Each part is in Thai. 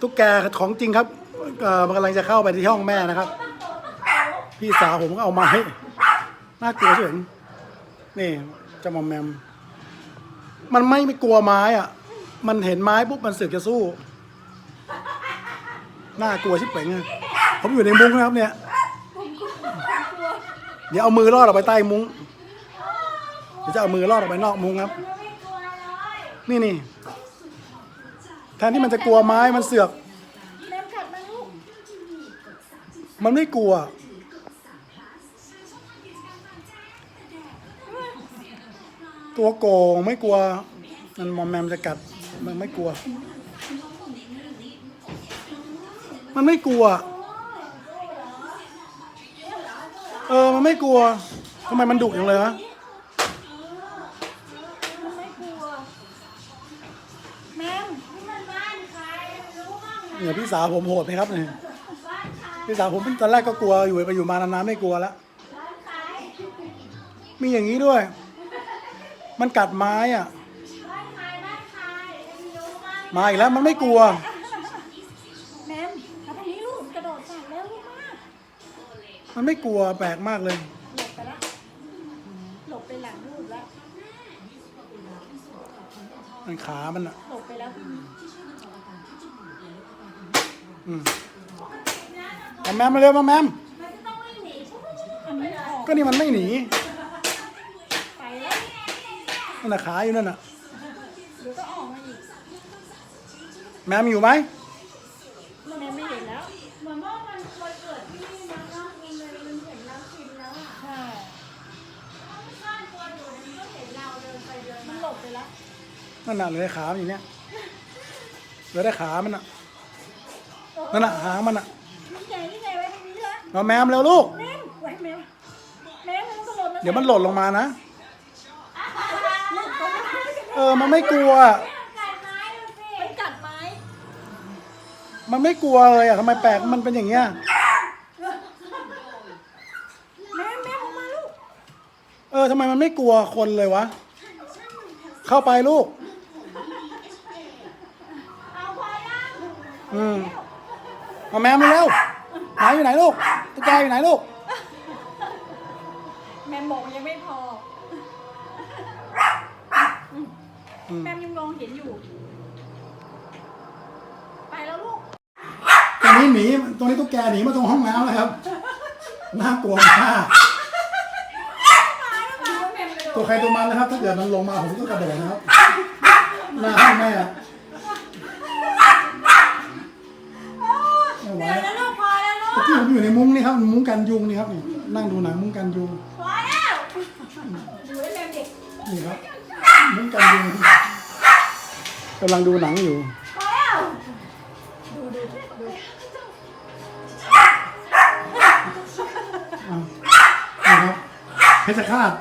ตุ๊กแกของจริงครับมันกำลังจะเข้าไปที่ห้องแม่นะครับ พี่สาวผมก็เอาไม้น่ากลัวเฉยนี่จะมอมแมม มันไม่ไม่กลัวไม้อะ มันเห็นไม้ปุ๊บมันสึกจะสู้ น่ากลัวชิบเป๋งผมอยู่ในมุ้งนะครับเนี่ย เดี๋ยวเอามือลอดออกไปใต้มุ้ง เดี๋ยวจะเอามือลอดออกไปนอกมุ้งครับ นี่นี่ ทนที่มันจะกลัวไม้มันเสือก เล็มกัดมันลูกมันไม่กลัว ตัวโกงไม่กลัว มันมอมแมมจะกัด มันไม่กลัว มันไม่กลัว เออ มันไม่กลัวทำไมมันดุอย่างเลยวะ เนี่ยพี่สาวผมโหดไหมครับเนี่ยบ้านใครพี่สาวผมตอนแรกก็กลัวอยู่ไปอยู่มานานๆไม่กลัวแล้วบ้านใครมีอย่างนี้ด้วย มันกัดไม้อะบ้านใครบ้านใครไม่รู้บ้างมาอีกแล้วมันไม่กลัวแมมเอาตรงนี้ลูกกระโดดใส่แล้วลูกมากมันไม่กลัวแปลกมากเลยหลบไปละหลบไปหลังลูกแล้วมันขามันอะหลบไปแล้วอื มเอาแมมมาเร็วมาแมมมันจะต้องวิ่งหนีอันนี้ออกก็นี่มันไม่หนีไปแล้วนั่นน่ะขาอยู่นั่นน่ะเดี๋ยวก็ออกมาอีกแมมอยู่ไหมแมมไม่เห็นแล้วเหมือนว่ามันเคยเกิดที่นี่นะก็มันเลยมันเห็นเราชินแล้วอะใช่ซ่อนตัวอยู่มันก็เห็นเราเดินไปเดินมันหลบไปแล้วนั่นน่ะเหลยขามันอยู่เนี่ยเหลือได้ขามันอะ นั่นน่ะหางมันอะนี่ไงนี่ไงไว้ตรงนี้แล้วเอาแมมเร็วลูก แมมไว้แมมแมมมันก็หล่นมาเดี๋ยวมันหล่นลงมานะ หล่นตรงนั้นเออ มันไม่กลัว กัดไม้ดูสิมันกัดไม้มันไม่กลัวเลยอะทำไมแปลกมันเป็นอย่างเงี้ย แมมแมมออกมาลูกเออทำไมมันไม่กลัวคนเลยวะ เข้าไปลูก เอาพอยังอืม เอาแมมมาเร็วไหนอยู่ไหนลูกตุ๊กแกอยู่ไหนลูก แมมบอกยังไม่พออืมแมมยังมองเห็นอยู่ ไปแล้วลูก ตรงนี้หนีตรงนี้ตุ๊กแกหนีมาตรงห้องน้ำนะครับ น่ากลัวมากดูว่าแมมกระโดตัวดใครตัวมันนะครับ ถ้าเกิดมันลงมาผมก็กระโดดนะครับหน้าห้องแม่อะ ไม่ไหวเดี๋ยวแล้วลูกพอแล้วลูเมื่อกกี้ผมอยู่ในมุ้งนี่ครับมุ้งกันยุงนี่ครับนี่นั่งดูหนังมุ้งกันยุงพอแล้วดูให้แมมเด็กนี่ครับมุ้งกันยุงกำลังดูหนังอยู่ พอแล้วดูดูดูอ้าวนี่ครับเพชรฆาต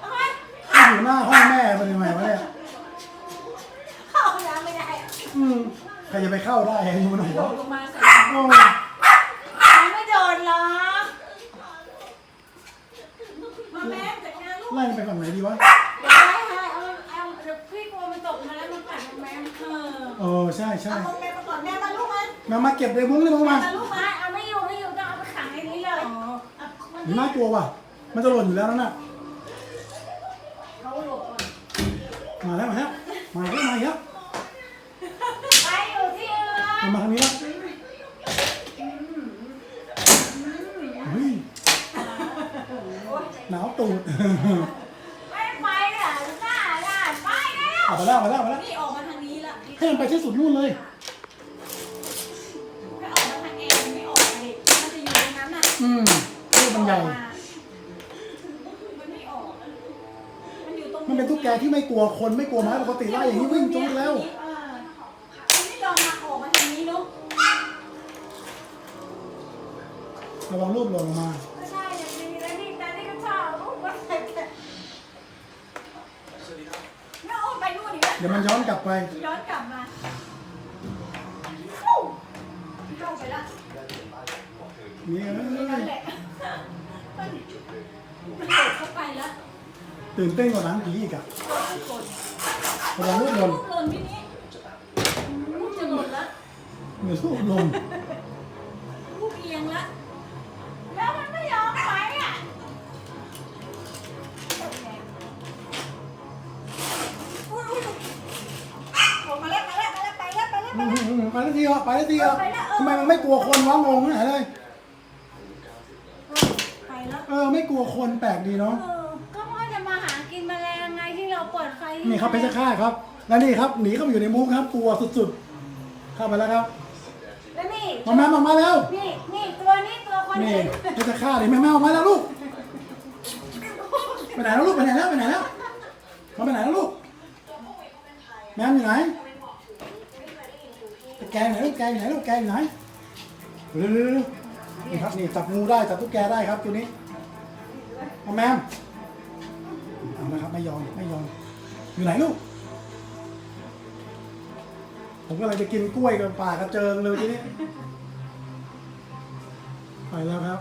เอาไว้ที่อยู่หน้าห้องแม่เป็นยังไงวะเนี่ย เข้าน้ำไม่ได้ อืม ใครจะไปเข้าได้อยู่บนหัวโดดลงมาใส่โอ้มันไม่โดนหรอกมาแม่จัดการลูกไล่มันไปฝั่งไหนดีวะเดี๋ยวให้ให้เอาเอาเดี๋ยวพี่กลัวมันตกมาแล้วมันกัดแม่เออเออใช่ใช่เอาแม่มาก่อนแม่มาลูกมามามาเก็บในมุ้งนี่ลงมามาลูกมาเอาไม่อยู่ไม่อยู่ต้องเอาไปขังในนี้เลยเอามันน่ากลัวว่ะ มันจะหล่นอยู่แล้วนั่นน่ะเขาหลบก่อนมาแล้วมาแล้วมาแล้วมาแล้วไปอยู่ที่อื่น มามาทางนี้แล้วเฮ้ยหนาวตูดไม่ไปอะหน้าด่านไปแล้วออกมาแล้วออกมาแล้วออกมาแล้วนี่ออกมาทางนี้ละให้มันไปที่สุดนู่นเลยถ้าออกมาทางเองไม่ออกมาดิมันจะอยู่ตรงนั้นน่ะอืมลูกมันใหญ่ มันไม่ออก มันอยู่ตรงมันเป็นตุ๊กแกที่ไม่กลัวคนไม่กลัวไม้ปกติไล่อย่างนี้วิ่งจุ๊บแล้วเออมันไม่ยอมมาออกมาทางนี้เนาะ ระวังรูปหล่นลงมาก็ใช่อย่างนี้แล้วนี่แต่นี่ก็ชอบลูกว่าแต่ไม่เอาไปนู่นอีกแล้วเดี๋ยวมันย้อนกลับไป ย้อนกลับมาเข้าเข้าไปละนี่นะนั่นแหละมันมันโดดเข้าไปแล้วตื่นเต้นกว่าหนังผีอีกอะกดกำลังลูกลมลูกหล่นที่นี้ลูกจะหล่นละเหมือนลูกลม ไปอืมแล้วอืมไปแล้วทีเหรอไปแล้วทีเหรอไปแล้วเออ ทำไมมันไม่กลัวคนวะงงไหนเลย ไปแล้วเออไม่กลัวคนแปลกดีเนาะ เออก็ว่าจะมาหากินแมลงไงที่เราเปิดไฟนี่ครับเพชรฆาตครับ และนี่ครับหนีเข้าไปอยู่ในมุ้งครับกลัวสุดๆ เข้ามาแล้วครับ แล้วนี่มาแม่มามาแล้ว นี่นี่ตัวนี้ตัวคนนี่นี้เพชรฆาตนี่แม่แม่ออกมาแล้วลูก ไปไหนแล้วลูกไปไหนแล้วไปไหนแล้วมาไปไหนแล้วลูก แม่อยู่ไหน แก่ไหนลูกแก่ไหนลูกแกอยู่ไหนเร็วๆนี่ครับนี่จับงูได้จับตุ๊กแกได้ครับตัวนี้เอาแมมเอานะครับไม่ยอมไม่ยอมอยู่ไหนลูกผมก็เลยจะกินกล้วยกับป่ากระเจิงเลยทีนี้ไปแล้วครับ